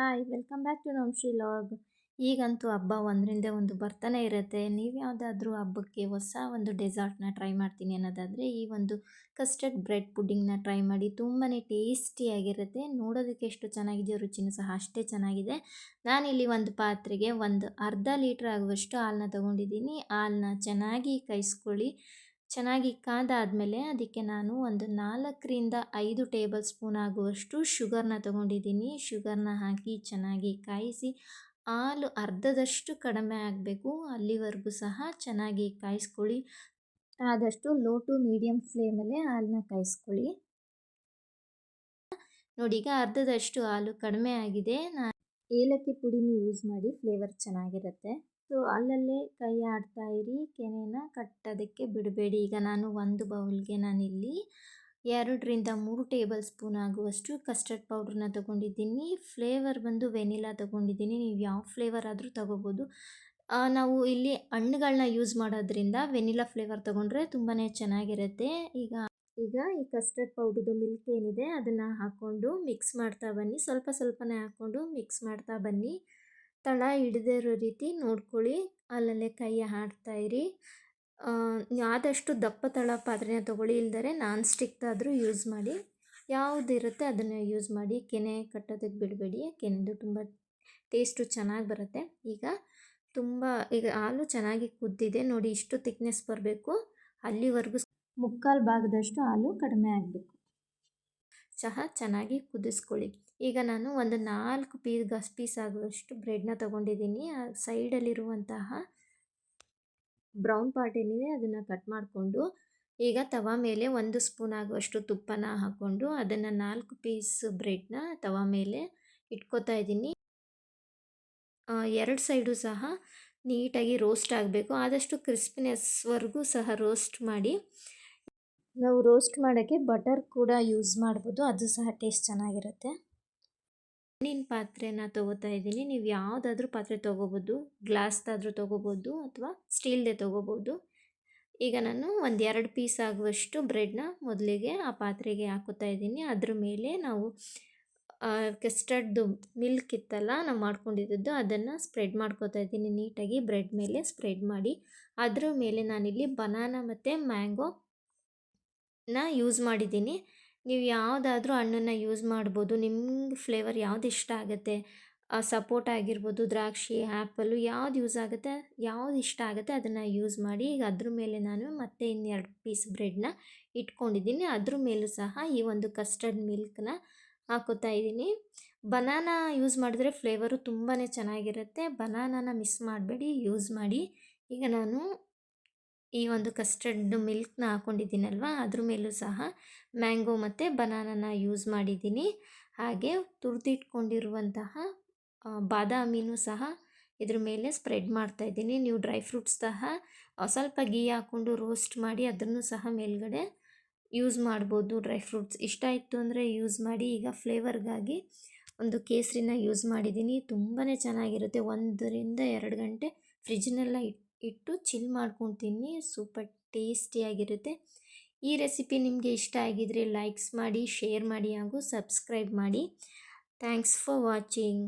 Hi welcome back to Shri log ಈಗಂತೂ ಹಬ್ಬ ಒಂದರಿಂದ ಒಂದು ಬರ್ತಾನೆ ಇರುತ್ತೆ. ನೀವು ಯಾವುದಾದ್ರೂ ಹಬ್ಬಕ್ಕೆ ಹೊಸ ಒಂದು ಡೆಸರ್ಟ್ನ ಟ್ರೈ ಮಾಡ್ತೀನಿ ಅನ್ನೋದಾದರೆ, ಈ ಒಂದು ಕಸ್ಟರ್ಡ್ ಬ್ರೆಡ್ ಪುಡ್ಡಿಂಗ್ನ ಟ್ರೈ ಮಾಡಿ ತುಂಬಾ ಟೇಸ್ಟಿಯಾಗಿರುತ್ತೆ ನೋಡೋದಕ್ಕೆ ಎಷ್ಟು ಚೆನ್ನಾಗಿದೆ ರುಚಿನೂ ಸಹ ಅಷ್ಟೇ ಚೆನ್ನಾಗಿದೆ. ನಾನಿಲ್ಲಿ ಒಂದು ಪಾತ್ರೆಗೆ ಒಂದು ಅರ್ಧ ಲೀಟ್ರ್ ಆಗುವಷ್ಟು ಹಾಲನ್ನ ತೊಗೊಂಡಿದ್ದೀನಿ. ಹಾಲನ್ನ ಚೆನ್ನಾಗಿ ಕೈಸ್ಕೊಳ್ಳಿ. ಚೆನ್ನಾಗಿ ಕಾದಾದಮೇಲೆ ಅದಕ್ಕೆ ನಾನು ಒಂದು ನಾಲ್ಕರಿಂದ ಐದು ಟೇಬಲ್ ಸ್ಪೂನ್ ಆಗುವಷ್ಟು ಶುಗರ್ನ ತೊಗೊಂಡಿದ್ದೀನಿ. ಶುಗರ್ನ ಹಾಕಿ ಚೆನ್ನಾಗಿ ಕಾಯಿಸಿ, ಹಾಲು ಅರ್ಧದಷ್ಟು ಕಡಿಮೆ ಆಗಬೇಕು. ಅಲ್ಲಿವರೆಗೂ ಸಹ ಚೆನ್ನಾಗಿ ಕಾಯಿಸ್ಕೊಳ್ಳಿ. ಆದಷ್ಟು ಲೋ ಟು ಮೀಡಿಯಮ್ ಫ್ಲೇಮಲ್ಲೇ ಹಾಲನ್ನ ಕಾಯಿಸ್ಕೊಳ್ಳಿ. ನೋಡಿ, ಈಗ ಅರ್ಧದಷ್ಟು ಹಾಲು ಕಡಿಮೆ ಆಗಿದೆ. ನಾನು ಏಲಕ್ಕಿ ಪುಡಿನೂ ಯೂಸ್ ಮಾಡಿ ಫ್ಲೇವರ್ ಚೆನ್ನಾಗಿರುತ್ತೆ. ಸೊ ಅಲ್ಲಲ್ಲೇ ಕೈ ಆಡ್ತಾ ಇರಿ, ಕೆನೆನ ಕಟ್ಟೋದಕ್ಕೆ ಬಿಡಬೇಡಿ. ಈಗ ನಾನು ಒಂದು ಬೌಲ್ಗೆ ನಾನಿಲ್ಲಿ ಎರಡರಿಂದ ಮೂರು ಟೇಬಲ್ ಸ್ಪೂನ್ ಆಗುವಷ್ಟು ಕಸ್ಟರ್ಡ್ ಪೌಡ್ರನ್ನ ತೊಗೊಂಡಿದ್ದೀನಿ. ಫ್ಲೇವರ್ ಬಂದು ವೆನಿಲಾ ತೊಗೊಂಡಿದ್ದೀನಿ. ನೀವು ಯಾವ ಫ್ಲೇವರ್ ಆದರೂ ತೊಗೋಬೋದು. ನಾವು ಇಲ್ಲಿ ಹಣ್ಣುಗಳನ್ನ ಯೂಸ್ ಮಾಡೋದ್ರಿಂದ ವೆನಿಲಾ ಫ್ಲೇವರ್ ತೊಗೊಂಡ್ರೆ ತುಂಬಾ ಚೆನ್ನಾಗಿರುತ್ತೆ. ಈಗ ಈಗ ಈ ಕಸ್ಟರ್ಡ್ ಪೌಡ್ರದ್ದು ಮಿಲ್ಕ್ ಏನಿದೆ ಅದನ್ನು ಹಾಕ್ಕೊಂಡು ಮಿಕ್ಸ್ ಮಾಡ್ತಾ ಬನ್ನಿ. ಸ್ವಲ್ಪ ಸ್ವಲ್ಪನೇ ಹಾಕ್ಕೊಂಡು ಮಿಕ್ಸ್ ಮಾಡ್ತಾ ಬನ್ನಿ. ತಳ ಹಿಡ್ದಿರೋ ರೀತಿ ನೋಡ್ಕೊಳ್ಳಿ, ಅಲ್ಲಲ್ಲೇ ಕೈ ಇರಿ. ಆದಷ್ಟು ದಪ್ಪ ತಳ ಪಾತ್ರೆನ ತೊಗೊಳ್ಳಿ ಇಲ್ದರೆ ನಾನ್ ಸ್ಟಿಕ್ದಾದರೂ ಯೂಸ್ ಮಾಡಿ. ಯಾವುದಿರುತ್ತೆ ಅದನ್ನು ಯೂಸ್ ಮಾಡಿ. ಕೆನೆ ಕಟ್ಟೋದಕ್ಕೆ ಬಿಡಬೇಡಿ. ಕೆನೆದು ತುಂಬ ಟೇಸ್ಟು ಚೆನ್ನಾಗಿ ಬರುತ್ತೆ. ಈಗ ತುಂಬ, ಈಗ ಹಾಲು ಚೆನ್ನಾಗಿ ಕುದ್ದಿದೆ. ನೋಡಿ ಇಷ್ಟು ತಿಕ್ನೆಸ್ ಬರಬೇಕು. ಅಲ್ಲಿವರೆಗೂ ಮುಕ್ಕಾಲು ಭಾಗದಷ್ಟು ಹಾಲು ಕಡಿಮೆ ಆಗಬೇಕು. ಸಹ ಚೆನ್ನಾಗಿ ಕುದಿಸ್ಕೊಳ್ಳಿ. ಈಗ ನಾನು ಒಂದು ನಾಲ್ಕು ಪೀಸ್ ಗಸ್ ಪೀಸ್ ಆಗುವಷ್ಟು ಬ್ರೆಡ್ನ ತೊಗೊಂಡಿದ್ದೀನಿ. ಸೈಡಲ್ಲಿರುವಂತಹ ಬ್ರೌನ್ ಪಾರ್ಟ್ ಏನಿದೆ ಅದನ್ನು ಕಟ್ ಮಾಡಿಕೊಂಡು, ಈಗ ತವ ಮೇಲೆ ಒಂದು ಸ್ಪೂನ್ ಆಗುವಷ್ಟು ತುಪ್ಪನ ಹಾಕ್ಕೊಂಡು ಅದನ್ನು ನಾಲ್ಕು ಪೀಸ್ ಬ್ರೆಡ್ನ ತವ ಮೇಲೆ ಇಟ್ಕೋತಾ ಇದ್ದೀನಿ. ಎರಡು ಸೈಡು ಸಹ ನೀಟಾಗಿ ರೋಸ್ಟ್ ಆಗಬೇಕು. ಆದಷ್ಟು ಕ್ರಿಸ್ಪಿನೆಸ್ವರೆಗೂ ಸಹ ರೋಸ್ಟ್ ಮಾಡಿ. ನಾವು ರೋಸ್ಟ್ ಮಾಡೋಕ್ಕೆ ಬಟರ್ ಕೂಡ ಯೂಸ್ ಮಾಡ್ಬೋದು. ಅದು ಸಹ ಟೇಸ್ಟ್ ಚೆನ್ನಾಗಿರುತ್ತೆ. ಮಣ್ಣಿನ ಪಾತ್ರೆನ ತೊಗೋತಾ ಇದ್ದೀನಿ. ನೀವು ಯಾವುದಾದ್ರೂ ಪಾತ್ರೆ ತೊಗೋಬೋದು. ಗ್ಲಾಸ್ದಾದ್ರೂ ತೊಗೋಬೋದು ಅಥವಾ ಸ್ಟೀಲ್ದೇ ತೊಗೋಬೋದು. ಈಗ ನಾನು ಒಂದು ಎರಡು ಪೀಸ್ ಆಗುವಷ್ಟು ಬ್ರೆಡ್ನ ಮೊದಲಿಗೆ ಆ ಪಾತ್ರೆಗೆ ಹಾಕೋತಾ ಇದ್ದೀನಿ. ಅದ್ರ ಮೇಲೆ ನಾವು ಕಸ್ಟರ್ಡ್ದು ಮಿಲ್ಕ್ ಇತ್ತಲ್ಲ ನಾವು ಮಾಡ್ಕೊಂಡಿದ್ದು ಅದನ್ನು ಸ್ಪ್ರೆಡ್ ಮಾಡ್ಕೋತಾ ಇದ್ದೀನಿ. ನೀಟಾಗಿ ಬ್ರೆಡ್ ಮೇಲೆ ಸ್ಪ್ರೆಡ್ ಮಾಡಿ. ಅದ್ರ ಮೇಲೆ ನಾನಿಲ್ಲಿ ಬನಾನ ಮತ್ತು ಮ್ಯಾಂಗೋನ ಯೂಸ್ ಮಾಡಿದ್ದೀನಿ. ನೀವು ಯಾವುದಾದ್ರೂ ಹಣ್ಣನ್ನು ಯೂಸ್ ಮಾಡ್ಬೋದು, ನಿಮ್ಗೆ ಫ್ಲೇವರ್ ಯಾವ್ದು ಇಷ್ಟ ಆಗುತ್ತೆ ಸಪೋಟ ಆಗಿರ್ಬೋದು, ದ್ರಾಕ್ಷಿ, ಆ್ಯಪಲ್ಲು ಯಾವ್ದು ಯೂಸ್ ಆಗುತ್ತೆ, ಯಾವ್ದು ಇಷ್ಟ ಆಗುತ್ತೆ ಅದನ್ನು ಯೂಸ್ ಮಾಡಿ, ಈಗ ಅದ್ರ ಮೇಲೆ ನಾನು ಮತ್ತೆ ಇನ್ನೆರಡು ಪೀಸ್ ಬ್ರೆಡ್ನ ಇಟ್ಕೊಂಡಿದ್ದೀನಿ. ಅದ್ರ ಮೇಲೂ ಸಹ ಈ ಒಂದು ಕಸ್ಟರ್ಡ್ ಮಿಲ್ಕ್ನ ಹಾಕೋತಾ ಇದ್ದೀನಿ. ಬನಾನ ಯೂಸ್ ಮಾಡಿದ್ರೆ ಫ್ಲೇವರು ತುಂಬಾ ಚೆನ್ನಾಗಿರುತ್ತೆ. ಬನಾನಾನ ಮಿಸ್ ಮಾಡಬೇಡಿ, ಯೂಸ್ ಮಾಡಿ. ಈಗ ನಾನು ಈ ಒಂದು ಕಸ್ಟರ್ಡ್ ಮಿಲ್ಕ್ನ ಹಾಕ್ಕೊಂಡಿದ್ದೀನಲ್ವ ಅದ್ರ ಮೇಲೂ ಸಹ ಮ್ಯಾಂಗೋ ಮತ್ತು ಬನಾನನ ಯೂಸ್ ಮಾಡಿದ್ದೀನಿ. ಹಾಗೆ ತುರಿದಿಟ್ಕೊಂಡಿರುವಂತಹ ಬಾದಾಮಿನೂ ಸಹ ಇದ್ರ ಮೇಲೆ ಸ್ಪ್ರೆಡ್ ಮಾಡ್ತಾ ಇದ್ದೀನಿ. ನೀವು ಡ್ರೈ ಫ್ರೂಟ್ಸ್ ಸಹ ಸ್ವಲ್ಪ ಗೀ ಹಾಕ್ಕೊಂಡು ರೋಸ್ಟ್ ಮಾಡಿ ಅದನ್ನು ಸಹ ಮೇಲ್ಗಡೆ ಯೂಸ್ ಮಾಡ್ಬೋದು. ಡ್ರೈ ಫ್ರೂಟ್ಸ್ ಇಷ್ಟ ಇತ್ತು ಅಂದರೆ ಯೂಸ್ ಮಾಡಿ. ಈಗ ಫ್ಲೇವರ್ಗಾಗಿ ಒಂದು ಕೇಸರಿನ ಯೂಸ್ ಮಾಡಿದ್ದೀನಿ. ತುಂಬಾ ಚೆನ್ನಾಗಿರುತ್ತೆ. ಒಂದರಿಂದ ಎರಡು ಗಂಟೆ ಫ್ರಿಜ್ನೆಲ್ಲ ಇಟ್ಟು ಇಟ್ಟು ಚಿಲ್ ಮಾಡ್ಕೊಂಡು ತಿನ್ನಿ ಸೂಪರ್ ಟೇಸ್ಟಿಯಾಗಿರುತ್ತೆ ಈ ರೆಸಿಪಿ ನಿಮಗೆ ಇಷ್ಟ ಆಗಿದರೆ ಲೈಕ್ಸ್ ಮಾಡಿ ಶೇರ್ ಮಾಡಿ ಹಾಗೂ ಸಬ್ಸ್ಕ್ರೈಬ್ ಮಾಡಿ. Thanks for watching